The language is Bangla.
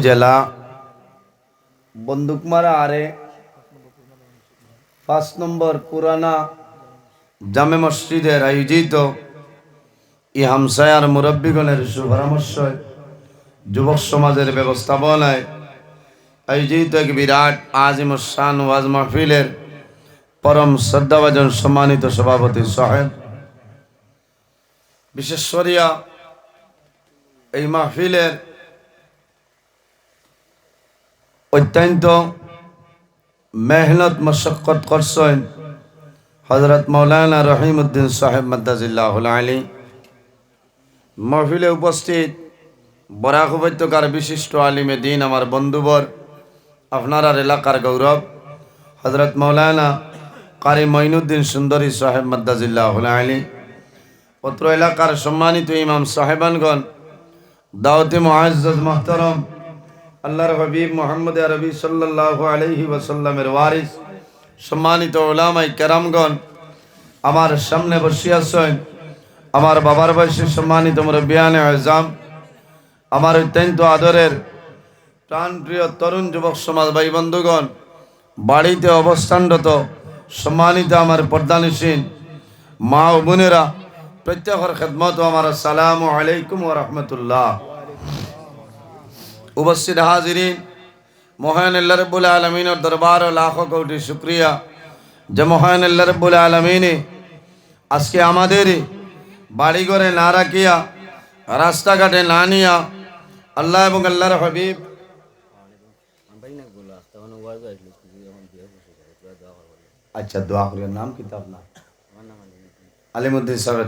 জেলা বন্দুকমারা আরে পাঁচ নম্বর পুরানা জামে মসজিদের আয়োজিত ই হামসায়ার মুরব্বীগণের সুপরামর্শ যুবক সমাজের ব্যবস্থাপনায় আয়োজিত এক বিরাট আজিম শান ওয়াজ মাহফিলের পরম শ্রদ্ধাভাজন সম্মানিত সভাপতি সাহেব বিশেষ এই মাহফিলের অত্যন্ত মেহনত মশক্কত করছেন হজরত মৌলানা রহিমউদ্দিন সাহেব মাদ্দাজিল্লাহ আলী। মহফিলে উপস্থিত বরাক উপত্যকার বিশিষ্ট আলিমে দিন আমার বন্ধুবর আপনার এলাকার গৌরব হজরত মৌলানা কারি মঈনুদ্দিন সুন্দরী সাহেব মাদ্দাজিল্লাহ আলী। পত্র এলাকার সম্মানিত ইমাম সাহেবানগণ দাওতে মুআজ্জাজ, মোহতরম আল্লাহর হাবিব মোহাম্মদ আরবি সাল্লাল্লাহু আলাইহি ওয়াসাল্লামের ওয়ারিস, সম্মানিত ওলামাই কেরামগণ, আমার সামনে বসিয়াছেন আমার বাবার বয়সে সম্মানিত মুরব্বিয়ানে আজম, আমার অত্যন্ত আদরের প্রাণপ্রিয় তরুণ যুবক সমাজ ভাই বন্ধুগণ, বাড়িতে অবস্থানরত সম্মানিত আমার পর্দানিসীন মা ও বোনেরা, প্রত্যেকের খেদমত আমার সালাম আলাইকুম ও রহমতুল্লাহ উপস্থিত হাজিরিন মহান আল্লাহ রব্বুল আলমিনের দরবার ও লাখো কোটি শুক্রিয়া যে মহান আল্লাহ রব্বুল আলমিনে আজকে আমাদের বাড়িঘরে না রাখিয়া রাস্তাঘাটে না নিয়া আল্লাহ এবং আল্লাহর হাবিব আচ্ছা দোয়া করিয়া নাম কিতাব না আলিমুদ্দিন সাহেব